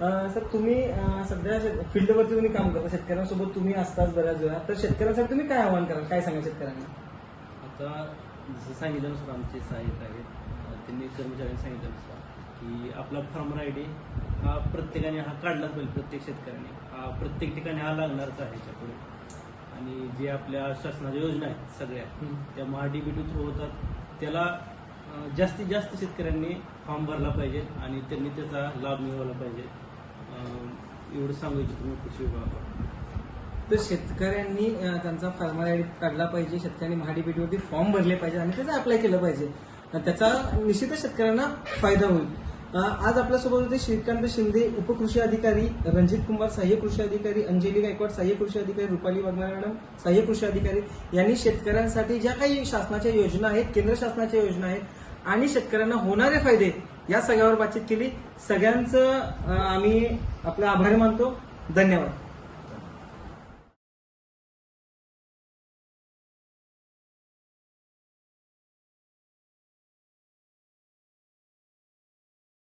अं, sir तुम्ही अं, सध्या फील्डवरती तुम्ही काम करता शेतकऱ्यांसोबत तुम्ही असताच बऱ्याच वेळा. तर शेतकऱ्यांसाठी तुम्ही काय आव्हान कराल? काय सांगाल शेतकऱ्यांना? आता जसं सांगितल्यानुसार आमचे सहाय्यक आहेत. त्यांनी कर्मचाऱ्यांनी सांगितल्यानुसार की आपला फार्मर आय डी हा प्रत्येकाने हा काढलाच पाहिजे प्रत्येक शेतकऱ्याने. हा प्रत्येक ठिकाणी हा लागणारच आहे ह्याच्या पुढे आणि जे आपल्या शासनाच्या योजना आहेत सगळ्या. त्या महाडीबीटी थ्रू होतात. त्याला जास्तीत जास्त शेतकऱ्यांनी फॉर्म भरला पाहिजे आणि त्यांनी त्याचा लाभ मिळवला पाहिजे. एवढं सांगू इच्छितो मी कृषी विभागाकडून. तर शेतकऱ्यांनी त्यांचा फार्मर आयडी काढला पाहिजे शेतकऱ्यांनी महाडीबीटीवरती फॉर्म भरले पाहिजे आणि त्याचा अप्लाय केलं पाहिजे. त्याचा निश्चितच शेतकऱ्यांना फायदा होईल. आज आपल्यासोबत होते श्रीकांत शिंदे उपकृषी अधिकारी रणजित कुमार सहाय्य कृषी अधिकारी अंजली गायकवाड सहाय्य कृषी अधिकारी रुपाली वाघमारे मॅडम सहाय्य कृषी अधिकारी यांनी शेतकऱ्यांसाठी ज्या काही शासनाच्या योजना आहेत केंद्र शासनाच्या योजना आहेत आणि शेतकऱ्यांना होणारे फायदे या सगळ्यावर बातचीत केली. सगळ्यांचं आम्ही आपला आभार मानतो. धन्यवाद.